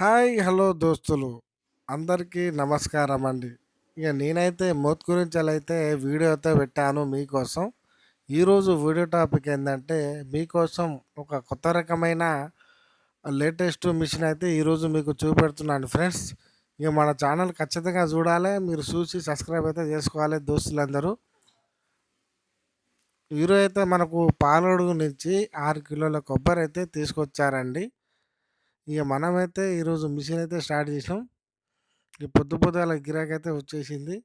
Hi hello దోస్తులు. అందరికీ నమస్కారం అండి ఇక నేనైతే మోత్ గురించి అలా అయితే వీడియో అయితే పెట్టాను మీకోసం. ఈరోజు వీడియో టాపిక్ ఏంటంటే మీకోసం ఒక కొత్త రకమైన లేటెస్ట్ మిషన్ అయితే ఈరోజు మీకు చూపెడుతున్నాను ఫ్రెండ్స్. ఇక మన ఛానల్ ఖచ్చితంగా చూడాలి. మీరు చూసి సబ్స్క్రైబ్ అయితే చేసుకోవాలి దోస్తులందరూ. ఈరోజు అయితే మనకు పాలడుగు నుంచి ఆరు కిలోల కొబ్బరి అయితే తీసుకొచ్చారండి. ఇక మనమైతే ఈరోజు మిషన్ అయితే స్టార్ట్ చేసాం ఈ పొద్దు పొద్దుల గిరాకీ అయితే వచ్చేసింది.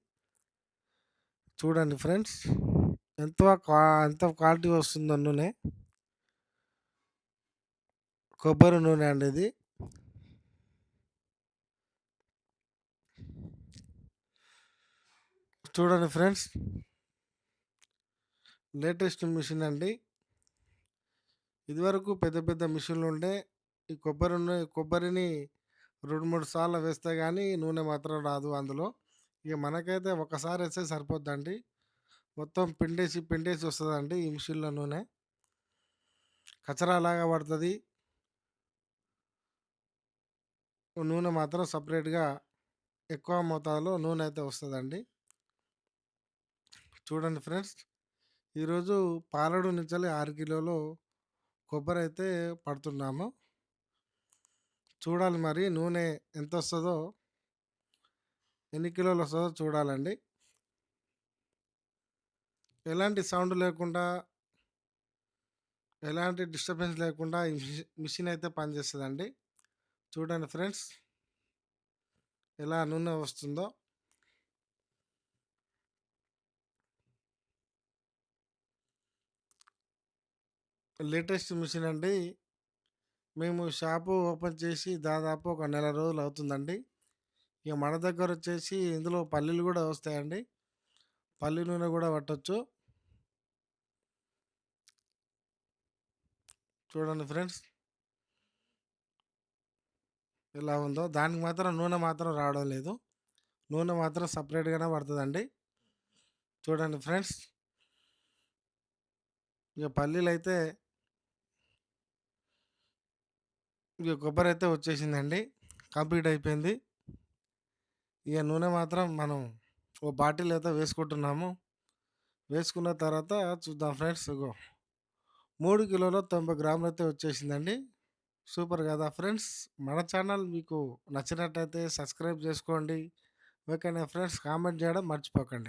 చూడండి ఫ్రెండ్స్ ఎంత ఎంత క్వాలిటీ వస్తుందో నూనె. కొబ్బరి నూనె అండి ఇది. చూడండి ఫ్రెండ్స్ లేటెస్ట్ మిషన్ అండి. ఇదివరకు పెద్ద పెద్ద మిషన్లు ఉండే ఈ కొబ్బరి కొబ్బరిని రెండు మూడు సార్లు వేస్తే కానీ నూనె మాత్రం రాదు అందులో. ఇక మనకైతే ఒకసారి వేస్తే సరిపోద్దండి. మొత్తం పిండేసి పిండేసి వస్తుందండి ఈ మిషన్లో నూనె. కచరాలాగా పడుతుంది. నూనె మాత్రం సపరేట్గా ఎక్కువ మోతాదులో నూనె అయితే వస్తుందండి. చూడండి ఫ్రెండ్స్ ఈరోజు పాలడు నుంచి ఆరు కిలోలు కొబ్బరి అయితే పడుతున్నాము. చూడాలి మరి నూనె ఎంత వస్తుందో ఎన్ని కిలోలు వస్తుందో చూడాలండి. ఎలాంటి సౌండ్ లేకుండా ఎలాంటి డిస్టర్బెన్స్ లేకుండా ఈ మిషన్ అయితే పనిచేస్తుందండి. చూడండి ఫ్రెండ్స్ ఎలా నూనె వస్తుందో. లేటెస్ట్ మిషన్ అండి. మేము షాపు ఓపెన్ చేసి దాదాపు ఒక నెల రోజులు అవుతుందండి. ఇక మన దగ్గర వచ్చేసి ఇందులో పల్లీలు కూడా వస్తాయండి. పల్లి నూనె కూడా పట్టచ్చు. చూడండి ఫ్రెండ్స్. ఎలా ఉందో దానికి మాత్రం నూనె మాత్రం రావడం లేదు. నూనె మాత్రం సపరేట్గానే పడుతుందండి. చూడండి ఫ్రెండ్స్. ఇక పల్లీలు అయితే ఇక కొబ్బరి అయితే వచ్చేసిందండి. కంప్లీట్ అయిపోయింది. ఇక నూనె మాత్రం మనం ఓ బాటిల్ అయితే వేసుకుంటున్నాము. వేసుకున్న తర్వాత చూద్దాం ఫ్రెండ్స్ ఇగో మూడు కిలోలో తొంభై గ్రాములు అయితే వచ్చేసిందండి. సూపర్ కదా ఫ్రెండ్స్. మన ఛానల్ మీకు నచ్చినట్టయితే సబ్స్క్రైబ్ చేసుకోండి. ఓకేనా ఫ్రెండ్స్? కామెంట్ చేయడం మర్చిపోకండి.